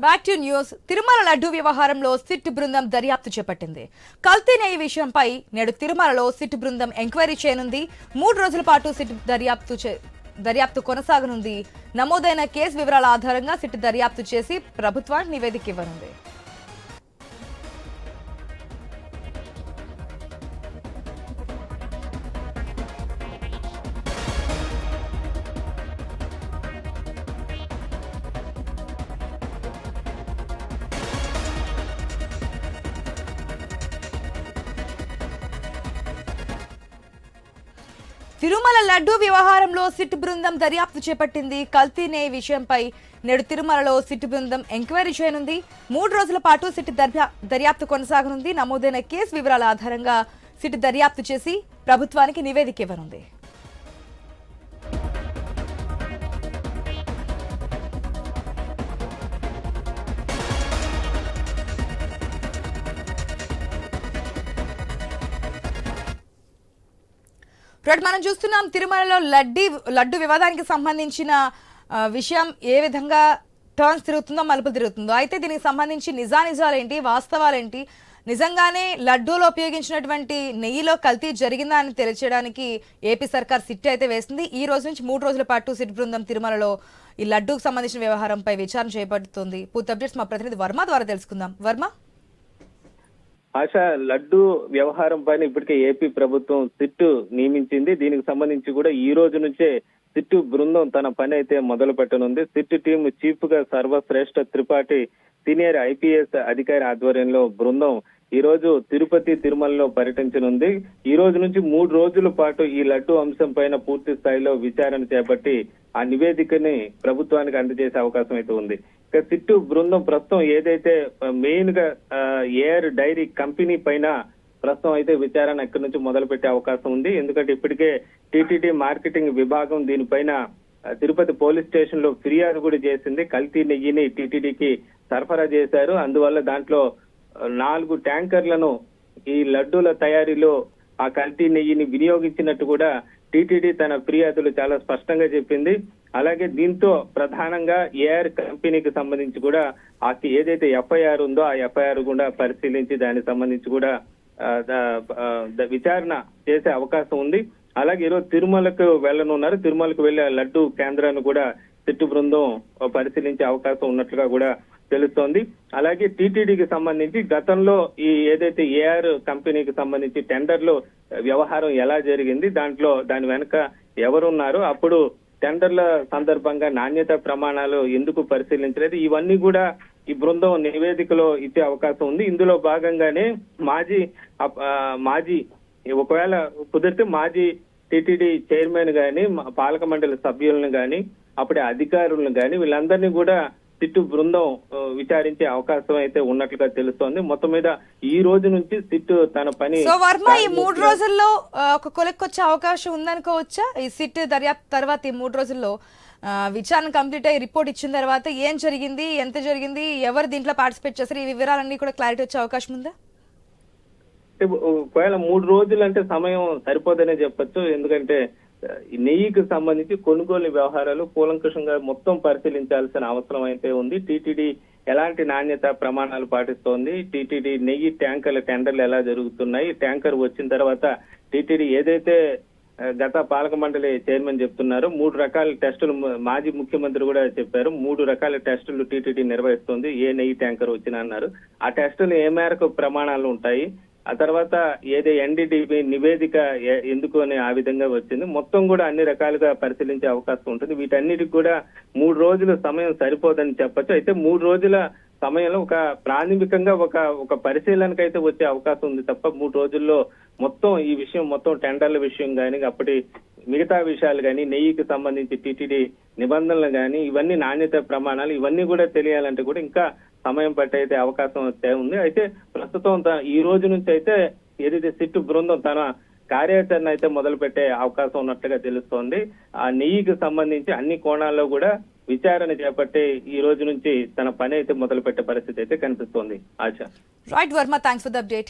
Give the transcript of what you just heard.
Back to news Tirumala laddu వ్యవహారంలో SIT బృందం దర్యాప్తు చేపట్టింది. కల్తీ నెయ్యి విషయంపై నేడు తిరుమలలో సిట్ బృందం ఎంక్వైరీ చేయనుంది. మూడు రోజుల పాటు సిట్ దర్యాప్తు చే- దర్యాప్తు కొనసాగనుంది. నమోదైన కేసు వివరాల ఆధారంగా సిట్ దర్యాప్తు చేసి ప్రభుత్వానికి నివేదిక ఇవ్వనుంది. తిరుమల లడ్డు వ్యవహారంలో సిట్ బృందం దర్యాప్తు చేపట్టింది. కల్తీ విషయంపై నేడు తిరుమలలో సిట్ బృందం ఎంక్వైరీ చేయనుంది. మూడు రోజుల పాటు సిట్ దర్యా- దర్యాప్తు కొనసాగనుంది. నమోదైన కేసు వివరాల ఆధారంగా సిట్ దర్యాప్తు చేసి ప్రభుత్వానికి నివేదిక ఇవ్వనుంది. ఇప్పుడు మనం చూస్తున్నాం తిరుమలలో లడ్డీ లడ్డు వివాదానికి సంబంధించిన విషయం ఏ విధంగా టర్న్స్ తిరుగుతుందో మలుపులు తిరుగుతుందో. అయితే దీనికి సంబంధించి నిజానిజాలేంటి వాస్తవాలేంటి? నిజంగానే లడ్డూలో ఉపయోగించినటువంటి నెయ్యిలో కల్తీ జరిగిందా అని తెలియచేయడానికి ఏపీ సర్కార్ సిట్ అయితే వేసింది. ఈ రోజు నుంచి మూడు రోజుల పాటు సిట్ బృందం తిరుమలలో ఈ లడ్డూకు సంబంధించిన వ్యవహారంపై విచారణ చేపడుతుంది. పూర్తి అప్డేట్స్ మా ప్రతినిధి వర్మ ద్వారా తెలుసుకుందాం. వర్మ? ఆశ లడ్డు వ్యవహారం పైన ఇప్పటికే ఏపీ ప్రభుత్వం సిట్టు నియమించింది. దీనికి సంబంధించి కూడా ఈ రోజు నుంచే సిట్టు బృందం తన పని అయితే మొదలు పెట్టనుంది. సిట్టు టీం చీఫ్గా సర్వశ్రేష్ఠ త్రిపాఠి సీనియర్ ఐపీఎస్ అధికారి ఆధ్వర్యంలో బృందం ఈ రోజు తిరుపతి తిరుమలలో పర్యటించనుంది. ఈ రోజు నుంచి మూడు రోజుల పాటు ఈ లడ్డు అంశం పైన పూర్తి స్థాయిలో విచారణ చేపట్టి ఆ నివేదికని ప్రభుత్వానికి అందజేసే అవకాశం అయితే ఉంది. సిట్టు బృందం ప్రస్తుతం ఏదైతే మెయిన్గా ఎయిర్ డైరీ కంపెనీ పైన ప్రస్తుతం అయితే విచారణ ఎక్కడి నుంచి మొదలు పెట్టే అవకాశం ఉంది. ఎందుకంటే ఇప్పటికే టీటీడీ మార్కెటింగ్ విభాగం దీనిపైన తిరుపతి పోలీస్ స్టేషన్లో ఫిర్యాదు కూడా చేసింది. కల్తీ నెయ్యిని టీటీడీకి సరఫరా చేశారు. అందువల్ల దాంట్లో నాలుగు ట్యాంకర్లను ఈ లడ్డూల తయారీలో ఆ కల్తీ నెయ్యిని వినియోగించినట్టు కూడా టీటీడీ తన ఫిర్యాదులు చాలా స్పష్టంగా చెప్పింది. అలాగే దీంతో ప్రధానంగా ఏఆర్ కంపెనీకి సంబంధించి కూడా ఆ ఏదైతే ఎఫ్ఐఆర్ ఉందో ఆ ఎఫ్ఐఆర్ కూడా పరిశీలించి దానికి సంబంధించి కూడా విచారణ చేసే అవకాశం ఉంది. అలాగే ఈరోజు తిరుమలకు వెళ్ళనున్నారు. తిరుమలకు వెళ్ళే లడ్డు కేంద్రాన్ని కూడా తిట్టు బృందం పరిశీలించే అవకాశం ఉన్నట్లుగా కూడా తెలుస్తోంది. అలాగే టీటీడీకి సంబంధించి గతంలో ఈ ఏదైతే ఏఆర్ కంపెనీకి సంబంధించి టెండర్లు వ్యవహారం ఎలా జరిగింది దాంట్లో దాని వెనుక ఎవరున్నారు అప్పుడు టెండర్ల సందర్భంగా నాణ్యత ప్రమాణాలు ఎందుకు పరిశీలించలేదు ఇవన్నీ కూడా ఈ బృందం నివేదికలో ఇచ్చే అవకాశం ఉంది. ఇందులో భాగంగానే మాజీ ఆ, మాజీ ఒకవేళ కుదిరితే మాజీ టిటిడి చైర్మన్ గాని పాలక మండలి సభ్యులను గాని అప్పుడే అధికారులను గాని వీళ్ళందరినీ కూడా సిట్టు బృందం విచారించే అవకాశం అయితే ఉన్నట్లుగా తెలుస్తోంది. మొత్తం మీద ఈ రోజు నుంచి సిట్టు తన పని సో వర్మ ఈ మూడు రోజుల్లో ఒక కొలెక్కొచ్చే అవకాశం ఉందనుకోవచ్చా? ఈ సిట్ దర్యాప్తు తర్వాత ఈ మూడు రోజుల్లో విచారణ కంప్లీట్ అయ్యి రిపోర్ట్ ఇచ్చిన తర్వాత ఏం జరిగింది ఎంత జరిగింది ఎవరు దీంట్లో పార్టిసిపేట్ చేస్తారు ఈ వివరాలన్నీ కూడా క్లారిటీ వచ్చే అవకాశం ఉందా? ఒకవేళ మూడు రోజులు అంటే సమయం సరిపోదనే చెప్పొచ్చు. ఎందుకంటే ఈ నెయ్యికి సంబంధించి కొనుగోలు వ్యవహారాలు కూలంకషంగా మొత్తం పరిశీలించాల్సిన అవసరం అయితే ఉంది. టీటీడీ ఎలాంటి నాణ్యత ప్రమాణాలు పాటిస్తోంది? టీటీడీ నెయ్యి ట్యాంకర్ల టెండర్లు ఎలా జరుగుతున్నాయి? ట్యాంకర్ వచ్చిన తర్వాత టీటీడీ ఏదైతే గత పాలక మండలి చైర్మన్ చెప్తున్నారు మూడు రకాల టెస్టులు మాజీ ముఖ్యమంత్రి కూడా చెప్పారు. మూడు రకాల టెస్టులు టీటీడీ నిర్వహిస్తుంది. ఏ నెయ్యి ట్యాంకర్ వచ్చినా అన్నారు. ఆ టెస్టులు ఏ మేరకు ప్రమాణాలు ఉంటాయి? ఆ తర్వాత ఏదో ఎన్డీటీవీ నివేదిక ఎందుకు అని ఆ విధంగా వచ్చింది. మొత్తం కూడా అన్ని రకాలుగా పరిశీలించే అవకాశం ఉంటుంది. వీటన్నిటికి కూడా మూడు రోజుల సమయం సరిపోదని చెప్పొచ్చు. అయితే మూడు రోజుల సమయంలో ఒక ప్రాథమికంగా ఒక ఒక పరిశీలనకైతే వచ్చే అవకాశం ఉంది తప్ప మూడు రోజుల్లో మొత్తం ఈ విషయం మొత్తం టెండర్ల విషయం కానీ అప్పటి మిగతా విషయాలు కానీ నెయ్యికి సంబంధించి టీటీడీ నిబంధనలు కానీ ఇవన్నీ నాణ్యత ప్రమాణాలు ఇవన్నీ కూడా తెలియాలంటే కూడా ఇంకా సమయం పట్టే అయితే అవకాశం అయితే ఉంది. అయితే ప్రస్తుతం ఈ రోజు నుంచి అయితే ఏదైతే సిట్టు బృందం తన కార్యాచరణ అయితే మొదలు పెట్టే అవకాశం ఉన్నట్లుగా తెలుస్తోంది. ఆ నెయ్యికి సంబంధించి అన్ని కోణాల్లో కూడా విచారణ చేపట్టి ఈ రోజు నుంచి తన పని అయితే మొదలు పెట్టే పరిస్థితి అయితే కనిపిస్తోంది. ఆశ. Right Varma thanks for the update